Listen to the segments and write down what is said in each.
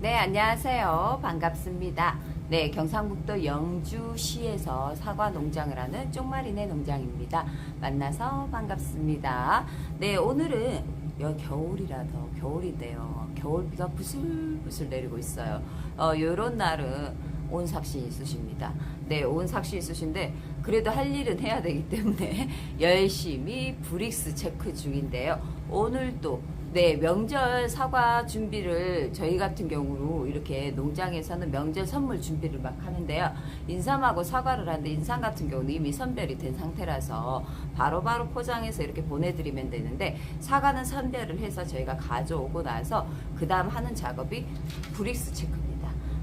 네, 안녕하세요. 반갑습니다. 네, 경상북도 영주시에서 사과 농장을 하는 쪽마리네 농장입니다. 만나서 반갑습니다. 네, 오늘은 여 겨울이라서 겨울인데요. 겨울비가 부슬부슬 내리고 있어요. 어, 요런 날은 온삭신 있으십니다. 네, 온삭신 있으신데 그래도 할 일은 해야 되기 때문에 열심히 브릭스 체크 중인데요. 오늘도 네, 명절 사과 준비를 저희 같은 경우로 이렇게 농장에서는 명절 선물 준비를 막 하는데요. 인삼하고 사과를 하는데 인삼 같은 경우는 이미 선별이 된 상태라서 바로 바로 포장해서 이렇게 보내드리면 되는데 사과는 선별을 해서 저희가 가져오고 나서 그 다음 하는 작업이 브릭스 체크입니다.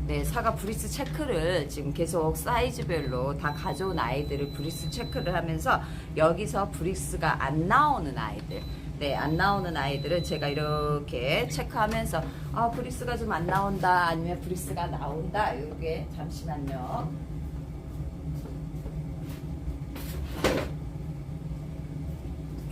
네, 사과 브리스 체크를 지금 계속 사이즈별로 다 가져온 아이들을 브리스 체크를 하면서 여기서 브리스가 안 나오는 아이들, 네, 안 나오는 아이들은 제가 이렇게 체크하면서 아, 브리스가 좀 안 나온다, 아니면 브리스가 나온다, 이게 잠시만요.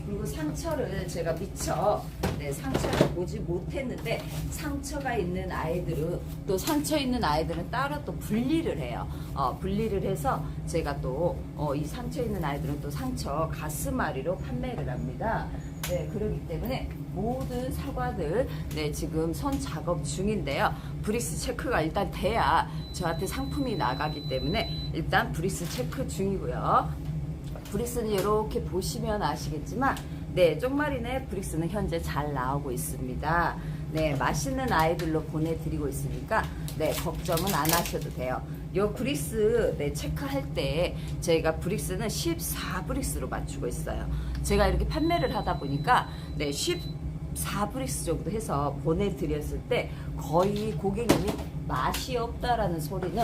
그리고 상처를 제가 미처 네, 상처를 보지 못했는데 상처가 있는 아이들은 또 상처 있는 아이들은 따로 또 분리를 해요. 어, 분리를 해서 제가 또이 상처 있는 아이들은 또 상처 가스마리로 판매를 합니다. 네, 그렇기 때문에 모든 사과들 네, 지금 손 작업 중인데요. 브리스 체크가 일단 돼야 저한테 상품이 나가기 때문에 일단 브리스 체크 중이고요. 브릭스는 이렇게 보시면 아시겠지만 네 쪽마리네 브릭스는 현재 잘 나오고 있습니다. 네 맛있는 아이들로 보내드리고 있으니까 네 걱정은 안 하셔도 돼요. 요 브릭스 네 체크할 때 저희가 브릭스는 14브릭스로 맞추고 있어요. 제가 이렇게 판매를 하다 보니까 네 14브릭스 정도 해서 보내드렸을 때 거의 고객님이 맛이 없다라는 소리는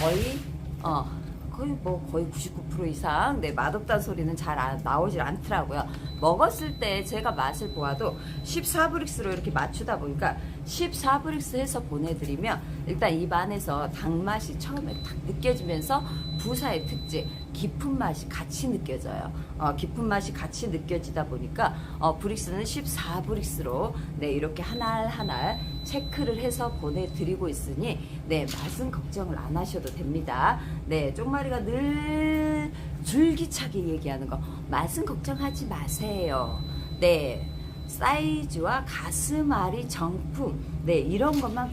거의 어 거의 뭐 거의 99% 이상 네 맛없다는 소리는 잘 안- 나오질 않더라고요. 먹었을 때 제가 맛을 보아도 14브릭스로 이렇게 맞추다 보니까 14브릭스 해서 보내드리면 일단 입 안에서 단맛이 처음에 딱 느껴지면서 부사의 특징 깊은 맛이 같이 느껴져요. 어, 깊은 맛이 같이 느껴지다 보니까 어, 브릭스는 14브릭스로 네 이렇게 하나 하나 체크를 해서 보내드리고 있으니 네 맛은 걱정을 안 하셔도 됩니다. 네 쪽마리가 늘 줄기차게 얘기하는 거 맛은 걱정하지 마세요. 네 사이즈와 가스마리 정품 네 이런 것만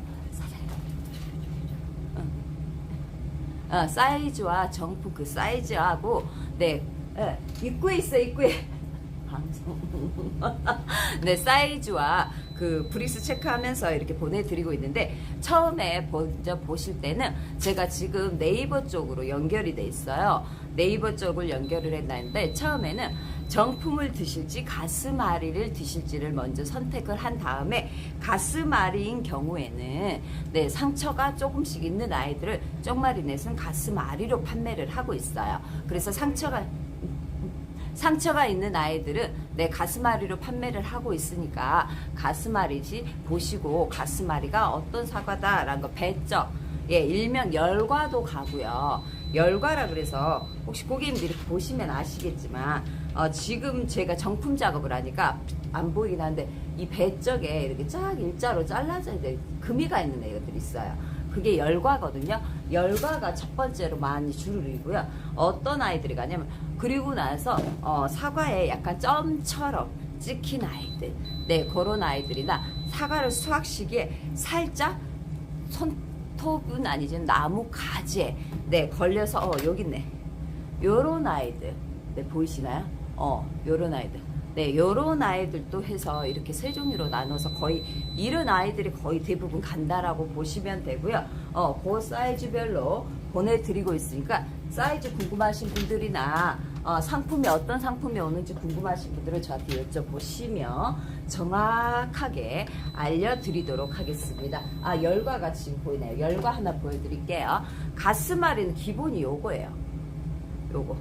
어, 사이즈와 정품 그 사이즈하고 네 예, 입구에 있어 입구에. 방송. 네 사이즈와 그 브릭스 체크하면서 이렇게 보내드리고 있는데 처음에 먼저 보실 때는 제가 지금 네이버 쪽으로 연결이 돼 있어요. 네이버 쪽을 연결을 했는데 처음에는 정품을 드실지 가스마리를 드실지를 먼저 선택을 한 다음에 가스마리인 경우에는 네 상처가 조금씩 있는 아이들을 쪽마리넷은 가스마리로 판매를 하고 있어요. 그래서 상처가 상처가 있는 아이들은 내 가스마리로 판매를 하고 있으니까 가스마리지 보시고 가스마리가 어떤 사과다라는 거 배적 예 일명 열과도 가고요. 열과라 그래서 혹시 고객님들이 보시면 아시겠지만 어, 지금 제가 정품 작업을 하니까 안 보이긴 한데 이 배적에 이렇게 쫙 일자로 잘라져 있는 금이 가 있는 애들이 있어요. 그게 열과거든요. 열과가 첫 번째로 많이 줄을 이고요. 어떤 아이들이 가냐면 그리고 나서 어, 사과에 약간 점처럼 찍힌 아이들, 네 그런 아이들이나 사과를 수확 시기에 살짝 손톱은 아니지만 나무 가지에 네 걸려서 어 여기 있네. 요런 아이들, 네 보이시나요? 어 요런 아이들. 네, 요런 아이들도 해서 이렇게 세 종류로 나눠서 거의 이런 아이들이 거의 대부분 간다라고 보시면 되고요. 어, 그 사이즈별로 보내드리고 있으니까 사이즈 궁금하신 분들이나 어, 상품이 어떤 상품이 오는지 궁금하신 분들은 저한테 여쭤보시면 정확하게 알려드리도록 하겠습니다. 아, 열과가 지금 보이네요. 열과 하나 보여드릴게요. 가스마리는 기본이 요거예요. 요거.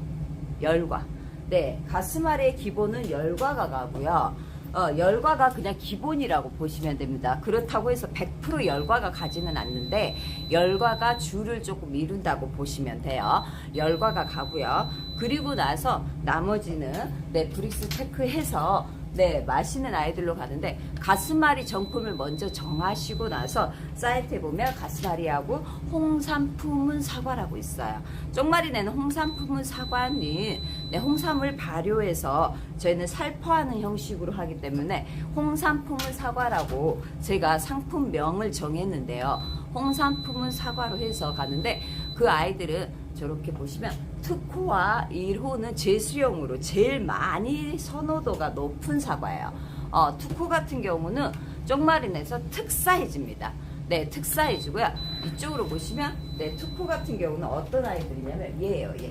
열과. 네, 가스마리의 기본은 열과 가 가고요. 어, 열과가 그냥 기본이라고 보시면 됩니다. 그렇다고 해서 100% 열과가 가지는 않는데 열과가 줄을 조금 이룬다고 보시면 돼요. 열과가 가고요. 그리고 나서 나머지는 네, 브릭스 체크해서 네, 맛있는 아이들로 가는데 가스마리 정품을 먼저 정하시고 나서 사이트에 보면 가스마리하고 홍삼 품은 사과라고 있어요. 쪽마리 내는 홍삼 품은 사과는 네, 홍삼을 발효해서 저희는 살포하는 형식으로 하기 때문에 홍삼 품은 사과라고 제가 상품명을 정했는데요. 홍삼 품은 사과로 해서 가는데 그 아이들은 저렇게 보시면 특호와 1호는 제수용으로 제일 많이 선호도가 높은 사과예요. 어, 특호 같은 경우는 쪽마린에서 특 사이즈입니다. 네, 특 사이즈고요. 이쪽으로 보시면 네, 특호 같은 경우는 어떤 아이들이냐면 얘예요, 얘.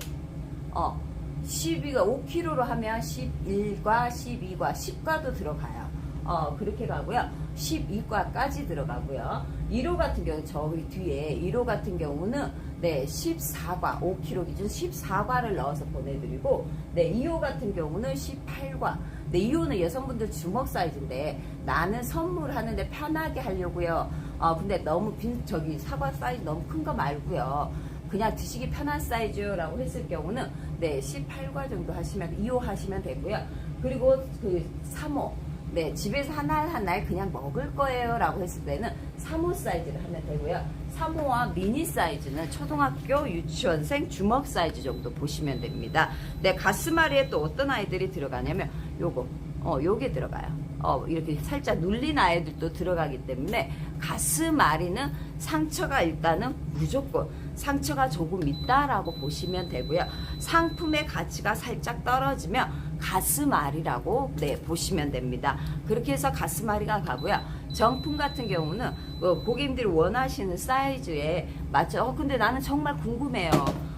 어, 12가 5kg로 하면 11과 12과 10과도 들어가요. 어, 그렇게 가고요. 12과까지 들어가고요. 1호 같은 경우 저기 뒤에 1호 같은 경우는 네, 14과 5kg 기준 14과를 넣어서 보내드리고 네, 2호 같은 경우는 18과 네, 2호는 여성분들 주먹 사이즈인데 나는 선물하는데 편하게 하려고요. 어, 근데 너무 빈 저기 사과 사이즈 너무 큰 거 말고요. 그냥 드시기 편한 사이즈라고 했을 경우는 네 18과 정도 하시면 2호 하시면 되고요. 그리고 그 3호 네 집에서 하나 하나 그냥 먹을 거예요 라고 했을 때는 3호 사이즈를 하면 되고요. 3호와 미니 사이즈는 초등학교 유치원생 주먹 사이즈 정도 보시면 됩니다. 네 가스마리에 또 어떤 아이들이 들어가냐면 요거 어 요게 들어가요. 어, 이렇게 살짝 눌린 아이들도 들어가기 때문에 가스마리는 상처가 일단은 무조건 상처가 조금 있다라고 보시면 되고요. 상품의 가치가 살짝 떨어지면 가스마리라고 네, 보시면 됩니다. 그렇게 해서 가스마리가 가고요. 정품 같은 경우는 어, 고객님들이 원하시는 사이즈에 맞춰. 어, 근데 나는 정말 궁금해요.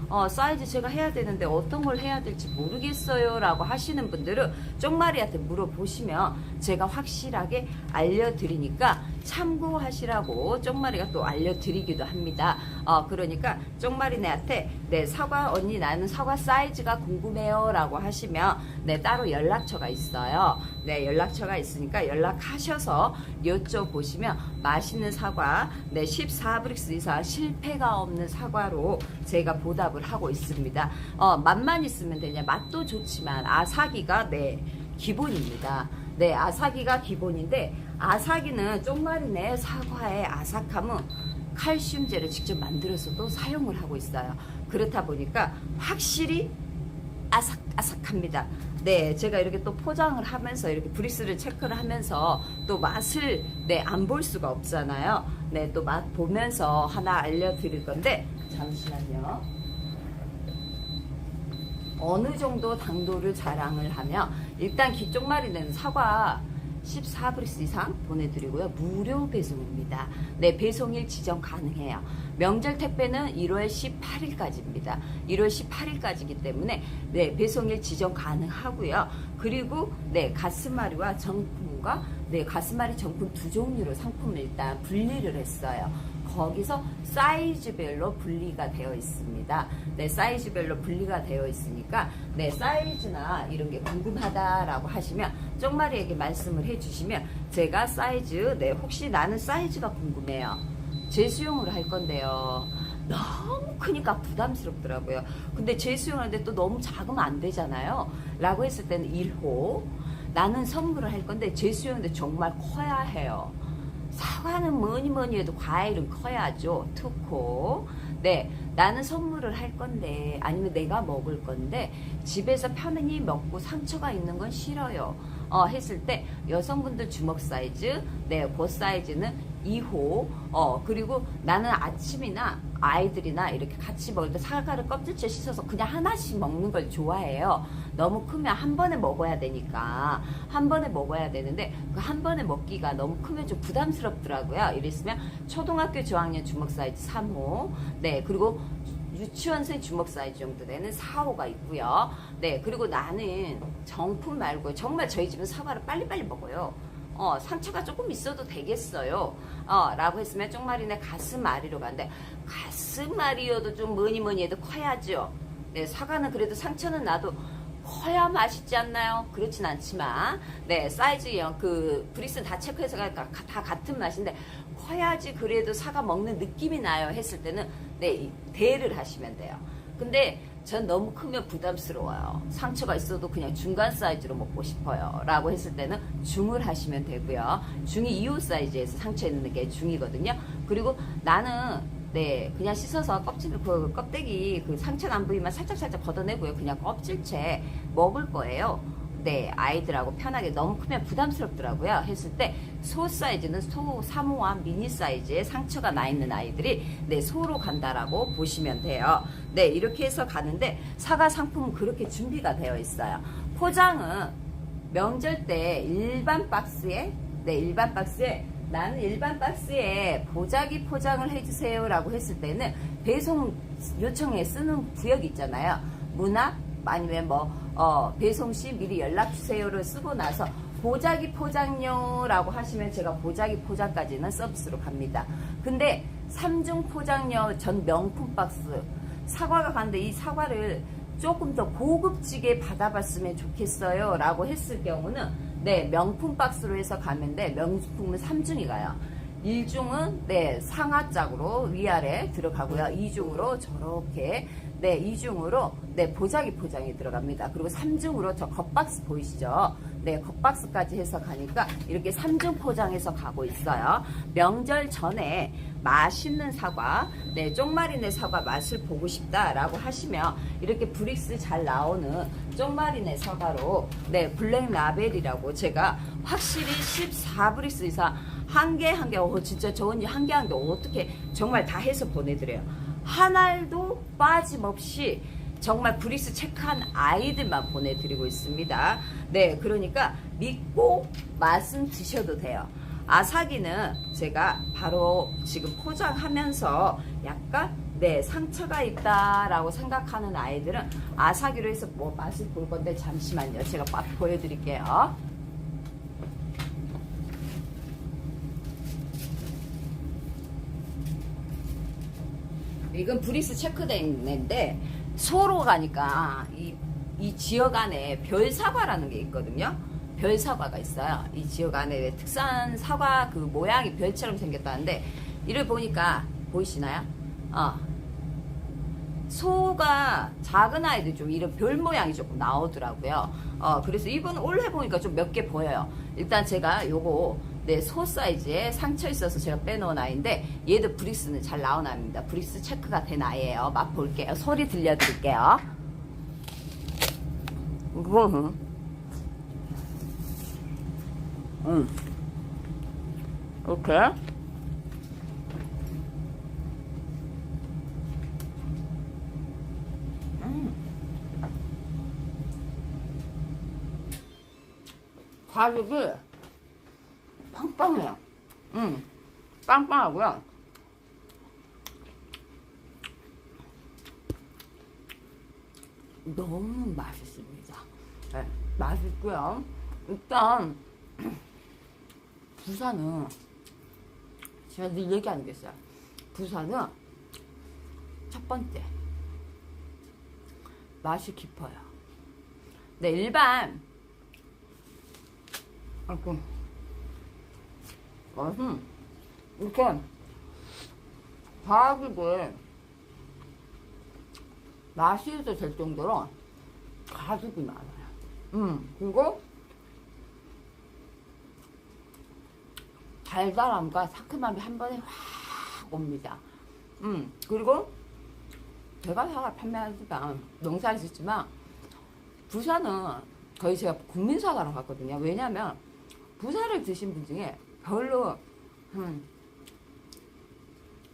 어, 사이즈 제가 해야 되는데 어떤 걸 해야 될지 모르겠어요 라고 하시는 분들은 쪽마리한테 물어보시면 제가 확실하게 알려드리니까 참고하시라고 쪽마리가 또 알려드리기도 합니다. 어, 그러니까 쪽마리네한테 네, 사과 언니 나는 사과 사이즈가 궁금해요 라고 하시면 네, 따로 연락처가 있어요. 네, 연락처가 있으니까 연락하셔서 여쭤보시면 맛있는 사과 네, 14브릭스 이상 실패가 없는 사과로 제가 보답을 하고 있습니다. 어, 맛만 있으면 되냐 맛도 좋지만 아사기가 네 기본입니다. 네 아사기가 기본인데 아사기는 쪽마리네 사과의 아삭함은 칼슘제를 직접 만들어서도 사용을 하고 있어요. 그렇다 보니까 확실히 아삭아삭합니다. 네, 제가 이렇게 또 포장을 하면서 이렇게 브리스를 체크를 하면서 또 맛을 네, 안 볼 수가 없잖아요. 네, 또 맛 보면서 하나 알려드릴 건데 잠시만요. 어느 정도 당도를 자랑을 하면 일단 기쪽마리는 사과 14브리스 이상 보내드리고요. 무료 배송입니다. 네, 배송일 지정 가능해요. 명절 택배는 1월 18일까지입니다. 1월 18일까지이기 때문에 네, 배송일 지정 가능하고요. 그리고 네, 가스마리와 정품과 네, 가스마리 정품 두 종류로 상품을 일단 분리를 했어요. 거기서 사이즈별로 분리가 되어 있습니다. 네, 사이즈별로 분리가 되어 있으니까 네, 사이즈나 이런 게 궁금하다라고 하시면 쪽마리에게 말씀을 해주시면 제가 사이즈, 네, 혹시 나는 사이즈가 궁금해요. 재수용으로 할 건데요. 너무 크니까 부담스럽더라고요. 근데 재수용하는데 또 너무 작으면 안 되잖아요. 라고 했을 때는 1호. 나는 선물을 할 건데 재수용인데 정말 커야 해요. 사과는 뭐니 뭐니 해도 과일은 커야죠. 특호. 네, 나는 선물을 할 건데 아니면 내가 먹을 건데 집에서 편안히 먹고 상처가 있는 건 싫어요. 어, 했을 때 여성분들 주먹 사이즈, 네, 그 사이즈는 2호. 어, 그리고 나는 아침이나 아이들이나 이렇게 같이 먹을 때 사과를 껍질째 씻어서 그냥 하나씩 먹는 걸 좋아해요. 너무 크면 한 번에 먹어야 되니까 한 번에 먹어야 되는데 그 한 번에 먹기가 너무 크면 좀 부담스럽더라고요. 이랬으면 초등학교 저학년 주먹 사이즈 3호. 네, 그리고 유치원생 주먹 사이즈 정도 되는 4호가 있고요. 네, 그리고 나는 정품 말고 정말 저희 집은 사과를 빨리빨리 먹어요. 어, 상처가 조금 있어도 되겠어요. 어, 라고 했으면 쪽마리네 가슴 마리로 가는데 가슴 마리여도 좀 뭐니 뭐니 해도 커야죠. 네, 사과는 그래도 상처는 나도 커야 맛있지 않나요? 그렇진 않지만 네 사이즈형 그 브리스는 다 체크해서 가- 가- 다 같은 맛인데 커야지 그래도 사과 먹는 느낌이 나요 했을 때는 네 이- 대를 하시면 돼요. 근데 전 너무 크면 부담스러워요. 상처가 있어도 그냥 중간 사이즈로 먹고 싶어요. 라고 했을 때는 중을 하시면 되고요. 중이 2호 사이즈에서 상처 있는 게 중이거든요. 그리고 나는 네, 그냥 씻어서 껍질, 그 껍데기, 그 상처 난 부위만 살짝살짝 걷어내고요. 그냥 껍질째 먹을 거예요. 네, 아이들하고 편하게 너무 크면 부담스럽더라고요. 했을 때 소 사이즈는 소 사모한 미니 사이즈의 상처가 나 있는 아이들이 네, 소로 간다라고 보시면 돼요. 네, 이렇게 해서 가는데 사과 상품은 그렇게 준비가 되어 있어요. 포장은 명절 때 일반 박스에 네, 일반 박스에 나는 일반 박스에 보자기 포장을 해주세요라고 했을 때는 배송 요청에 쓰는 구역이 있잖아요. 문화 아니면 뭐 어, 배송 시 미리 연락 주세요를 쓰고 나서 보자기 포장료라고 하시면 제가 보자기 포장까지는 서비스로 갑니다. 근데 삼중 포장료 전 명품 박스 사과가 갔는데 이 사과를 조금 더 고급지게 받아봤으면 좋겠어요 라고 했을 경우는 네 명품 박스로 해서 가면 돼 명품은 3중이 가요 1중은 네 상하짝으로 위아래 들어가고요 2중으로 저렇게 네 2중으로 네 보자기 포장이 들어갑니다. 그리고 3중으로 저 겉박스 보이시죠? 네 겉박스까지 해서 가니까 이렇게 3중 포장해서 가고 있어요. 명절 전에 맛있는 사과, 네, 쪽마리네 사과 맛을 보고 싶다라고 하시면 이렇게 브릭스 잘 나오는 쪽마리네 사과로 네, 블랙 라벨이라고 제가 확실히 14브릭스 이상 한 개 한 개, 어, 진짜 저 언니 한 개 한 개 어떻게 정말 다 해서 보내드려요. 한 알도 빠짐없이 정말 브릭스 체크한 아이들만 보내드리고 있습니다. 네, 그러니까 믿고 맛은 드셔도 돼요. 아사기는 제가 바로 지금 포장하면서 약간 네 상처가 있다라고 생각하는 아이들은 아사기로 해서 뭐 맛을 볼 건데 잠시만요 제가 맛 보여드릴게요 이건 브리스 체크돼 있는데 소로 가니까 이, 이 지역 안에 별 사과라는 게 있거든요. 별 사과가 있어요. 이 지역 안에 특산 사과 그 모양이 별처럼 생겼다는데 이를 보니까 보이시나요? 어. 소가 작은 아이들 좀 이런 별 모양이 조금 나오더라고요. 어, 그래서 이번 올해 보니까 좀 몇 개 보여요. 일단 제가 요거 네, 소 사이즈에 상처 있어서 제가 빼놓은 아이인데 얘도 브리스는 잘 나온 아이입니다. 브리스 체크가 된 아이예요. 맛 볼게요. 소리 들려드릴게요. 음. 음. 이렇게. 음. 가죽이 빵빵해요. 음, 빵빵하고요. 너무 맛있습니다. 네, 맛있고요. 일단 부산은 제가 늘 얘기하는 게 있어요. 부산은 첫 번째 맛이 깊어요. 네, 일반 아이고 맛은 이렇게 가죽에 맛이 있어 될 정도로 가죽이 많아요. 음, 그리고 달달함과 상큼함이 한 번에 확 옵니다. 음, 그리고 제가 사과 판매하지만 농사를 짓지만 부산은 거의 제가 국민사과로 갔거든요. 왜냐면 부산을 드신 분 중에 별로 음,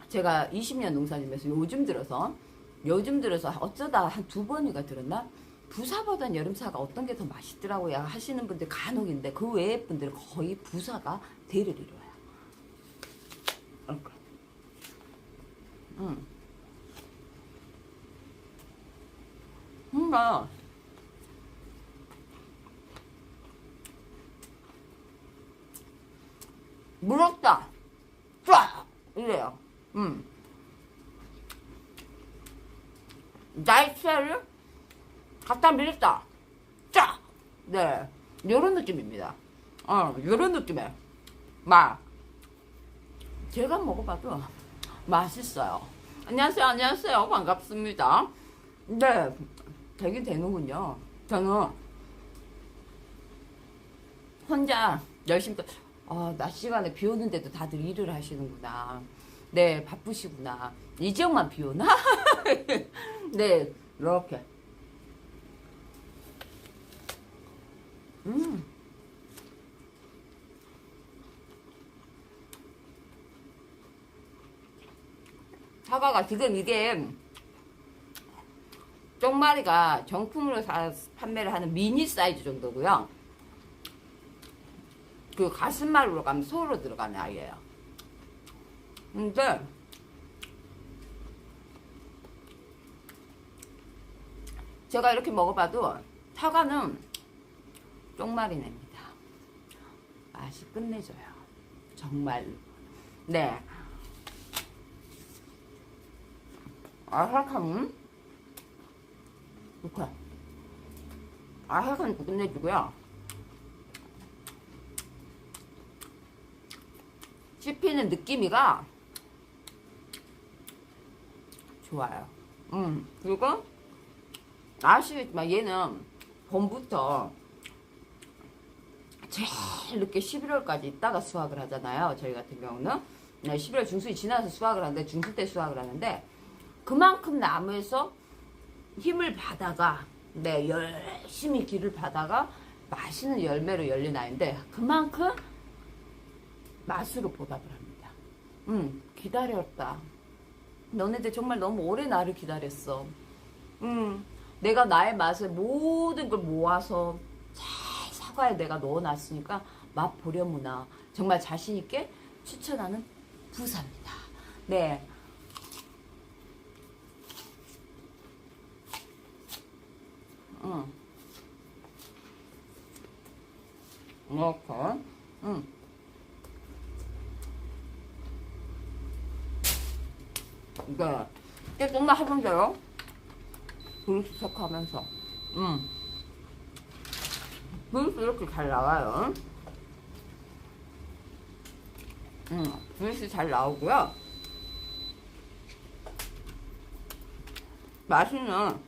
제가 20년 농사지면서 요즘 들어서 요즘 들어서 어쩌다 한 두 번이가 들었나 부사보단 여름사가 어떤 게 더 맛있더라고요 하시는 분들 간혹인데 그 외의 분들은 거의 부사가 대를 이뤄요. 그러니까. 물었다. 쫙! 이래요. 음. 치아를 갖다 밀었다. 쫙! 네. 요런 느낌입니다. 어, 요런 느낌의 맛. 제가 먹어봐도 맛있어요. 안녕하세요, 안녕하세요. 반갑습니다. 네, 되긴 되는군요. 저는 혼자 열심히, 또- 아, 낮 시간에 비 오는데도 다들 일을 하시는구나. 네, 바쁘시구나. 이 지역만 비 오나? 네, 이렇게. 음. 사과가 지금 이게 쪽마리가 정품으로 사, 판매를 하는 미니 사이즈 정도고요. 그 가슴말로 가면 소로 들어가는 아이예요. 근데 제가 이렇게 먹어봐도 사과는 쪽마리냅니다. 맛이 끝내줘요. 정말. 네. 아삭함은 이렇게 아삭함 끝내주고요. 씹히는 느낌이가 좋아요. 음 그리고 아시겠지만 얘는 봄부터 제일 늦게 11월까지 있다가 수확을 하잖아요. 저희 같은 경우는 네, 11월 중순이 지나서 수확을 하는데 중순 때 수확을 하는데 그만큼 나무에서 힘을 받아가 네 열심히 길을 받아가 맛있는 열매로 열린 아이인데 그만큼 맛으로 보답을 합니다. 음 기다렸다. 너네들 정말 너무 오래 나를 기다렸어. 음 내가 나의 맛을 모든 걸 모아서 잘 사과에 내가 넣어놨으니까 맛 보려무나 정말 자신 있게 추천하는 부사입니다. 네. 응. 이렇게. 응. 이게, 이게 정말 하던데요? 브루스 체크 하면서. 응. 브루스 이렇게 잘 나와요. 응. 브루스 잘 나오고요. 맛있는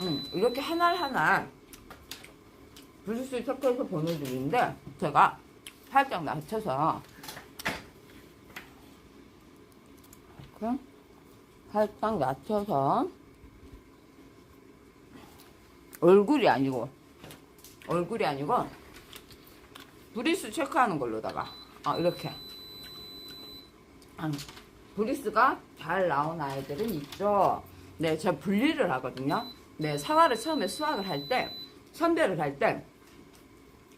음, 이렇게 하나하나 브루스 체크해서 보내드리는데 제가 살짝 낮춰서 이렇게 살짝 낮춰서 얼굴이 아니고 얼굴이 아니고 브리스 체크하는 걸로다가 아 이렇게 아, 브리스가 잘 나온 아이들은 있죠. 네, 제가 분리를 하거든요. 네, 사과를 처음에 수확을 할 때, 선별을 할 때,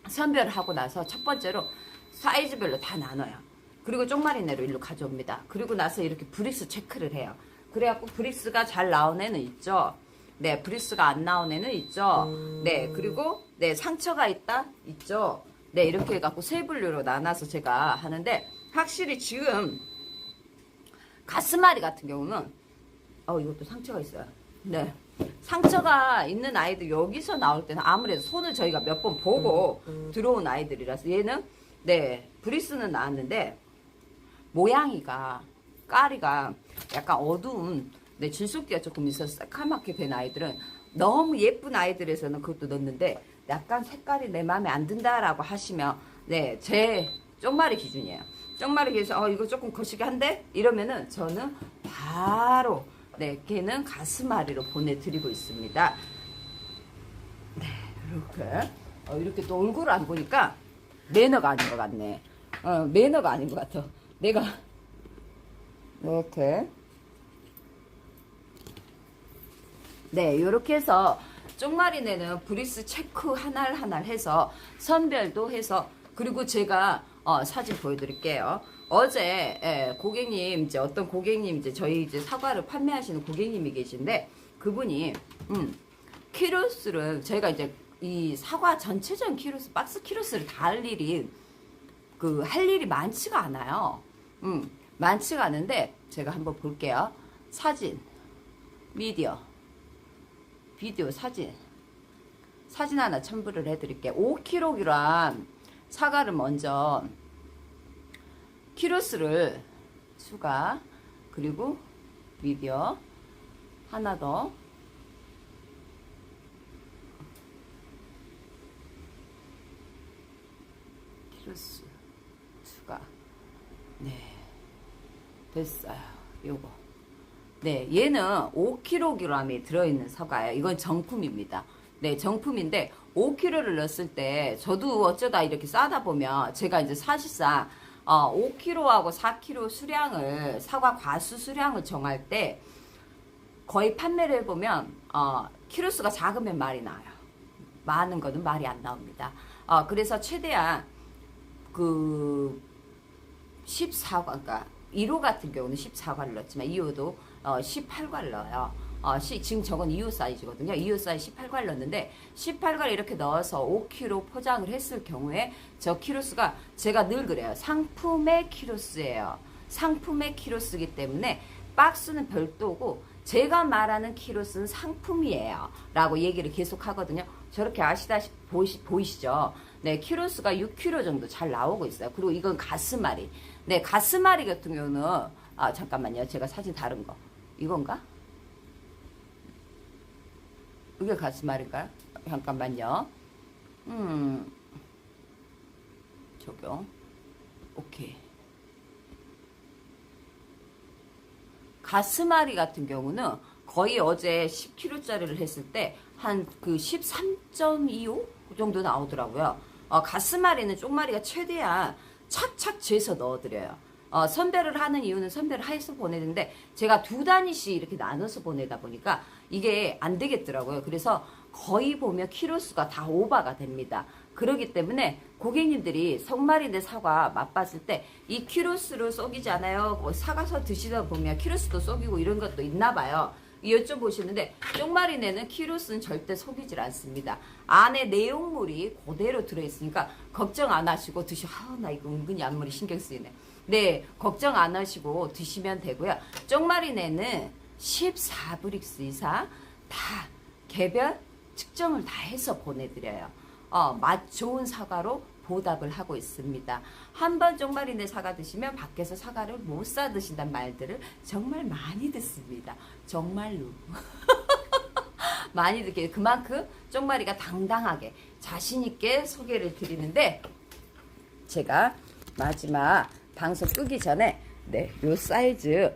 선별을 하고 나서 첫 번째로 사이즈별로 다 나눠요. 그리고 쪽마리네로 일로 가져옵니다. 그리고 나서 이렇게 브리스 체크를 해요. 그래갖고 브리스가 잘 나온 애는 있죠. 네, 브리스가 안 나온 애는 있죠. 네, 그리고 네 상처가 있다 있죠. 네, 이렇게 해갖고 세 분류로 나눠서 제가 하는데 확실히 지금 가스마리 같은 경우는 어 이것도 상처가 있어요. 네. 상처가 있는 아이들 여기서 나올 때는 아무래도 손을 저희가 몇 번 보고 들어온 아이들이라서 얘는 네 브리스는 나왔는데 모양이가 까리가 약간 어두운 네 질소기가 조금 있어서 새카맣게 된 아이들은 너무 예쁜 아이들에서는 그것도 넣는데 약간 색깔이 내 마음에 안 든다라고 하시면 네 제 쪽마리 기준이에요. 쪽마리 기준 어 이거 조금 거시기 한데 이러면은 저는 바로 네 걔는 가스마리로 보내드리고 있습니다. 네 이렇게 어, 이렇게 또 얼굴을 안 보니까 매너가 아닌 것 같네. 어 매너가 아닌 것 같아. 내가 이렇게 네, 이렇게 해서 쪽마리네는 브리스 체크 하나를 하나 해서 선별도 해서 그리고 제가 어, 사진 보여드릴게요. 어제 예, 고객님 이제 어떤 고객님 이제 저희 이제 사과를 판매하시는 고객님이 계신데 그분이 음, 키로수를 저희가 이제 이 사과 전체적인 키로수 박스 키로수를 다 할 일이 그 할 일이 많지가 않아요. 음, 많지가 않은데 제가 한번 볼게요. 사진, 미디어, 비디오, 사진, 사진 하나 첨부를 해드릴게요. 5kg 사과를 먼저 키로수를 추가 그리고 미디어 하나 더. 키로수 수가 네 됐어요. 요거 네 얘는 5kg이 들어있는 사과예요. 이건 정품입니다. 네 정품인데 5kg를 넣었을 때 저도 어쩌다 이렇게 싸다 보면 제가 이제 사실상 어, 5kg하고 4kg 수량을 사과 과수 수량을 정할 때 거의 판매를 해보면 어, 키로수가 작으면 말이 나요. 많은 거는 말이 안 나옵니다. 어, 그래서 최대한 그 14과 그러니까 1호 같은 경우는 14과를 넣었지만 2호도 어, 18과를 넣어요. 어, 시, 지금 저건 2호 사이즈거든요. 2호 사이즈 18과를 넣었는데 18과를 이렇게 넣어서 5kg 포장을 했을 경우에 저 키로수가 제가 늘 그래요. 상품의 키로수예요. 상품의 키로수기 때문에 박스는 별도고 제가 말하는 키로수는 상품이에요. 라고 얘기를 계속 하거든요. 저렇게 아시다시피 보시, 보이시죠? 네, 키로수가 6kg 정도 잘 나오고 있어요. 그리고 이건 가스마리. 네, 가스마리 같은 경우는, 아, 잠깐만요. 제가 사진 다른 거. 이건가? 이게 가스마리인가요? 잠깐만요. 음, 적용. 오케이. 가스마리 같은 경우는 거의 어제 10kg짜리를 했을 때 한 그 13.25 정도 나오더라고요. 어, 가스마리는 쪽마리가 최대한 착착 재서 넣어드려요. 어, 선별을 하는 이유는 선별을 해서 보내는데 제가 두 단위씩 이렇게 나눠서 보내다 보니까 이게 안 되겠더라고요. 그래서 거의 보면 키로수가 다 오버가 됩니다. 그러기 때문에 고객님들이 성마리네 사과 맛봤을 때 이 키로수로 쏘기지 않아요. 뭐 사가서 드시다 보면 키로수도 쏘기고 이런 것도 있나 봐요. 여쭤보시는데 쪽마리네는 키로수는 절대 속이질 않습니다. 안에 내용물이 그대로 들어있으니까 걱정 안 하시고 드시. 아나 이거 은근히 앞머리 신경 쓰이네. 네 걱정 안 하시고 드시면 되고요. 쪽마리네는 14브릭스 이상 다 개별 측정을 다 해서 보내드려요. 어, 맛 좋은 사과로 보답을 하고 있습니다. 한번 쪽마리네 사과 드시면 밖에서 사과를 못 사 드신다는 말들을 정말 많이 듣습니다. 정말로. 많이 듣게 그만큼 쪽마리가 당당하게 자신있게 소개를 드리는데 제가 마지막 방송 끄기 전에 네, 요 사이즈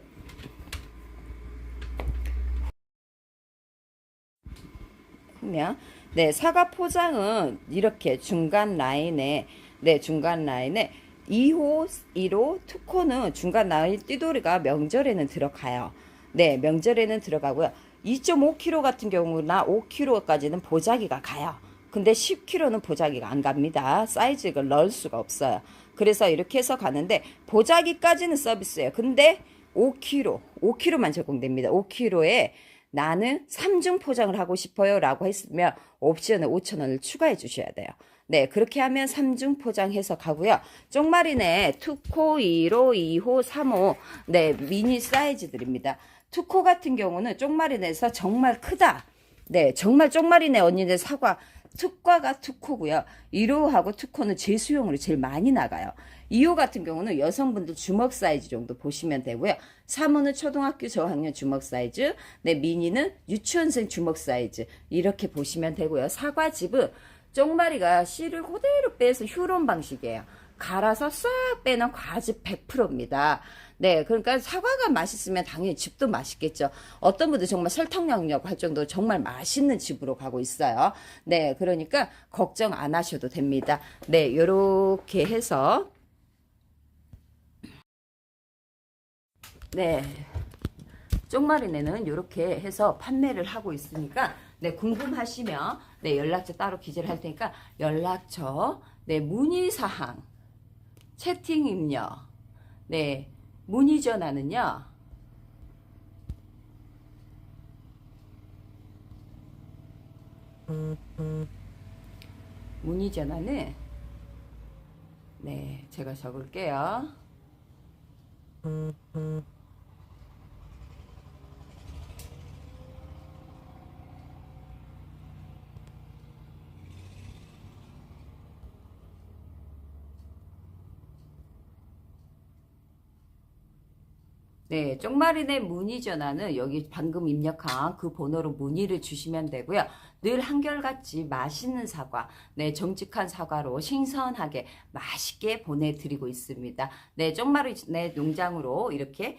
그러면 네 사과 포장은 이렇게 중간 라인에 네 중간 라인에 2호, 1호, 투코는 중간 라인 띠도리가 명절에는 들어가요. 네 명절에는 들어가고요. 2.5kg 같은 경우나 5kg까지는 보자기가 가요. 근데 10kg는 보자기가 안 갑니다. 사이즈를 넣을 수가 없어요. 그래서 이렇게 해서 가는데 보자기까지는 서비스예요. 근데 5kg, 5kg만 제공됩니다. 5kg에 나는 3중 포장을 하고 싶어요 라고 했으면 옵션에 5천원을 추가해 주셔야 돼요. 네, 그렇게 하면 3중 포장해서 가고요. 쪽마리네 투코 2호, 2호, 3호, 네, 미니 사이즈들입니다. 투코 같은 경우는 쪽마리네에서 정말 크다. 네, 정말 쪽마리네 언니네 사과 특과가 투코고요. 1호하고 투코는 재수용으로 제일 많이 나가요. 2호 같은 경우는 여성분들 주먹 사이즈 정도 보시면 되고요. 3호는 초등학교 저학년 주먹 사이즈, 네 미니는 유치원생 주먹 사이즈 이렇게 보시면 되고요. 사과즙은 쪽마리가 씨를 그대로 빼서 휴론 방식이에요. 갈아서 싹 빼는 과즙 100%입니다. 네, 그러니까 사과가 맛있으면 당연히 즙도 맛있겠죠. 어떤 분들 정말 설탕 양력 할 정도로 정말 맛있는 즙으로 가고 있어요. 네, 그러니까 걱정 안 하셔도 됩니다. 네, 요렇게 해서 네. 쪽마리네는 이렇게 해서 판매를 하고 있으니까 네 궁금하시면 네 연락처 따로 기재를 할 테니까 연락처 네 문의 사항 채팅 입력 네 문의 전화는요 문의 전화는 네 제가 적을게요. 네, 쪽마린의 문의 전화는 여기 방금 입력한 그 번호로 문의를 주시면 되고요. 늘 한결같이 맛있는 사과, 네, 정직한 사과로 신선하게 맛있게 보내드리고 있습니다. 네, 쪽마린의 농장으로 이렇게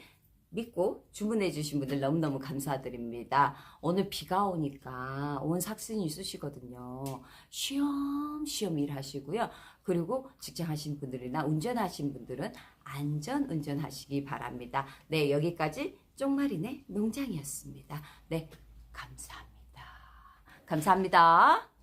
믿고 주문해 주신 분들 너무너무 감사드립니다. 오늘 비가 오니까 온 삭신이 있으시거든요. 쉬엄쉬엄 일하시고요. 그리고 직장 하신 분들이나 운전하신 분들은 안전 운전하시기 바랍니다. 네, 여기까지 쪽마린의 농장이었습니다. 네, 감사합니다. 감사합니다.